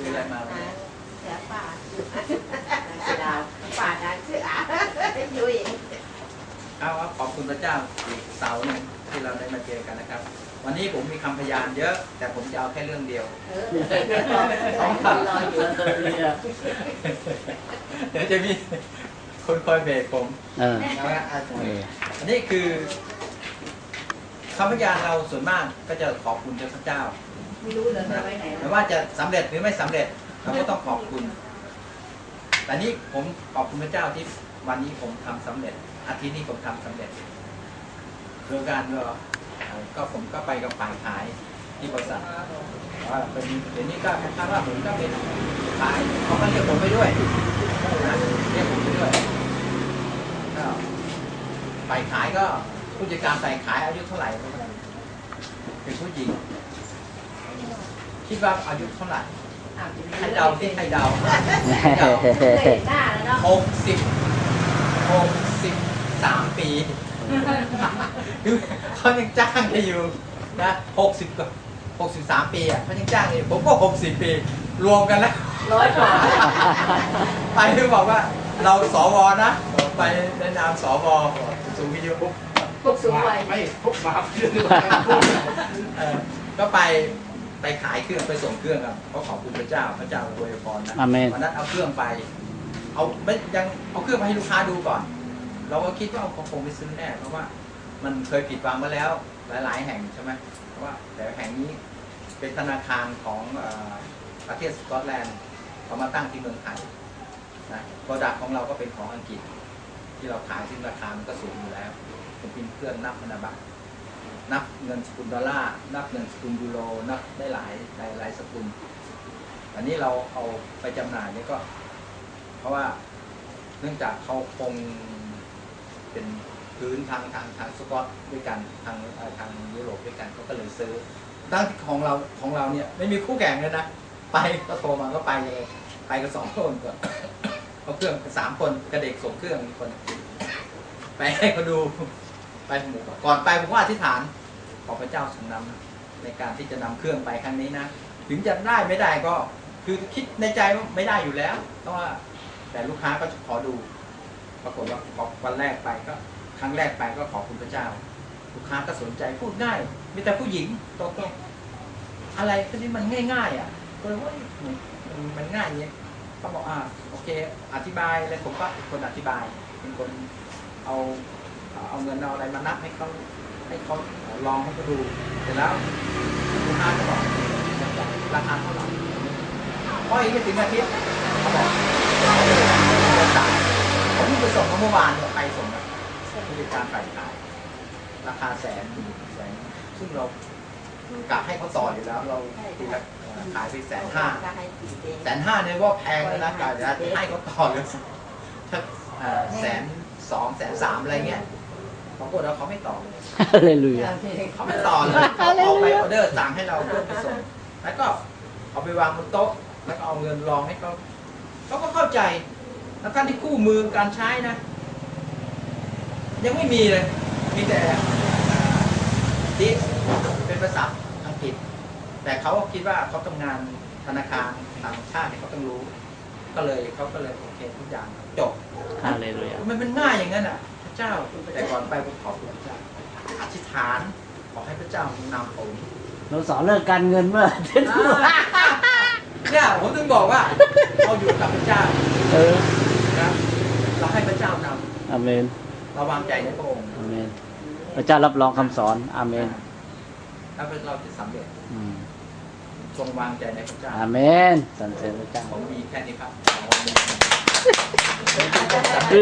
ซื้ออะไรมาเสือป่าเสือดาวป่านางเสืออยู่อีกเอาครับขอบคุณพระเจ้าอีกเสาร์หนึ่งที่เราได้มาเจอกันนะครับ วันนี้ผมมีคำพยานเยอะ แต่ผมจะเอาแค่เรื่องเดียวเออสองคนรออยู่เดี๋ยวจะมีคนคอยเบรกผมเออนะฮะเอออันนี้คือคำพยานเราส่วนมากก็จะขอบคุณพระเจ้า ไม่รู้เลยไปไหนไม่ว่าจะสำเร็จหรือไม่สำเร็จเราก็ต้องขอบคุณ แต่นี่ผมขอบคุณพระเจ้าที่วันนี้ผมทำสำเร็จ อาทิตย์นี้ผมทำสำเร็จโดยการก็เอ่อก็ผมก็ไปกับฝ่ายขายที่บริษัทว่าเป็นเดี๋ยวนี้ก็คล้ายๆว่าผมก็เป็นขายเขาก็เรียกผมไปด้วยเรียกผมไปด้วยก็ฝ่ายขายก็ผู้จัดการฝ่ายขายอายุเท่าไหร่เป็นผู้หญิง คิดว่าอายุเท่าไหร่ให้เดาที่ให้เดาให้เดาเคยเห็นหน้าแล้วเนาะหกสิบหกสิบสามปีคือเขายังจ้างได้อยู่นะหกสิบกับหกสิบสามปีอะเขายังจ้างได้อยู่ผมก็หกสิบปี รวมกันแล้วร้อยกว่าไปที่บอกว่าเราสวนะไปในนามสวสูงวิทยุปุ๊บพวกสูงวัยไม่พบมาเพื่อนเออก็ไป ไปขายเครื่องไปส่งเครื่องครับเพราะขอบคุณพระเจ้าพระเจ้าอวยพรนะอาเมน วันนั้นเอาเครื่องไป เอาไม่ยังเอาเครื่องมาให้ลูกค้าดูก่อน เราก็คิดว่าเขาคงไม่ซื้อแน่เพราะว่า มันเคยผิดหวังมาแล้ว หลาย ๆ แห่งใช่ไหมเพราะว่าแต่แห่งนี้เป็นธนาคารของเออประเทศสกอตแลนด์เขามาตั้งที่เมืองไทยนะโปรดักของเราก็เป็นของอังกฤษ ที่เราขายซึ่งราคามันก็สูงอยู่แล้ว ผมเป็นเครื่องนับธนบัตร นับเงินสกุลดอลลาร์นับเงินสกุลยูโรนับได้หลายหลายหลายสกุลอันนี้เราเอาไปจำหน่ายเนี่ยก็ เพราะว่าเนื่องจากเขาคงเป็นพื้นทางทางทางสกอตด้วยกันทางทางยุโรปด้วยกันเขาก็เลยซื้อตั้งที่ของเราของเราเนี่ยไม่มีคู่แข่งเลยนะไปก็โทรมาก็ไปเลยไปกันสองคนก่อนเอาเครื่องสามคนกระเด็กส่งเครื่องอีคน ไปให้เขาดูไปหมู่ก่อนไปผมก็อธิษฐาน อพระเจ้าทรงนำนะในการที่จะนำเครื่องไปครั้งนี้นะ ถึงจะได้ไม่ได้ก็คือคิดในใจว่าไม่ได้อยู่แล้วเพราะว่าแต่ลูกค้าก็ขอดู ปรากฏว่าวันแรกไปก็ครั้งแรกไปก็ขอบคุณพระเจ้า ลูกค้าก็สนใจพูดง่ายมีแต่ผู้หญิงตรงอะไรก็นี่มันง่าย ๆ อะก็เลยว่ามันง่ายอย่างเงี้ยเขาบอกอ่าโอเค อธิบายเลยผมก็เป็นคนอธิบาย เป็นคนเอาเอาเงินเอาอะไรมานับให้เขา ให้เขาลองให้เขาดูเสร็จแล้วลูกค้าก็บอกราคาเท่าไหร่พออีกไม่ถึงอาทิตย์เขาบอกเดือนสามผมเพิ่งไปส่งเขาเมื่อวานเนี่ยใครส่งอะผู้จัดการฝ่ายขายราคาแสนแสนซึ่งเรากะให้เขาต่ออยู่แล้วเราตีละขายไปแสนห้าแสนห้าเนี่ยว่าแพงแล้วนะกะจะให้เขาต่อเลยถ้าแสนสองแสนสามอะไรเงี้ย ปรากฏว่าเขาไม่ต่อเลยฮาเลลูยาเขาไม่ต่อเลยเขาเอาไปออเดอร์สั่งให้เราเพื่อไปส่งแล้วก็เอาไปวางบนโต๊ะ แล้วก็เอาเงินรองให้เขาเขาก็เข้าใจ แล้วท่านที่คู่มือการใช้นะ ยังไม่มีเลย มีแต่ดิสเป็นภาษาอังกฤษ แต่เขาคิดว่าเขาทำงานธนาคารต่างชาติเนี่ยเขาต้องรู้ ก็เลยเขาก็เลยโอเคทุกอย่างจบฮาเลลูยามันเป็นง่ายอย่างนั้นอะพระ เจ้าแต่ก่อนไปผมขอบคุณพระเจ้าอธิษฐานขอให้พระเจ้านำผมเราสอนเรื่องการเงินเมื่อเนี่ยผมถึงบอกว่าเราอยู่กับพระเจ้าเออนะเราให้พระเจ้านำอาเมนเราวางใจในพระองค์อาเมนพระเจ้ารับรองคำสอนอาเมนแล้วเราจะสำเร็จอืมทรงวางใจในพระเจ้าอาเมนสรรเสริญพระเจ้าผมมีแค่นี้ครับ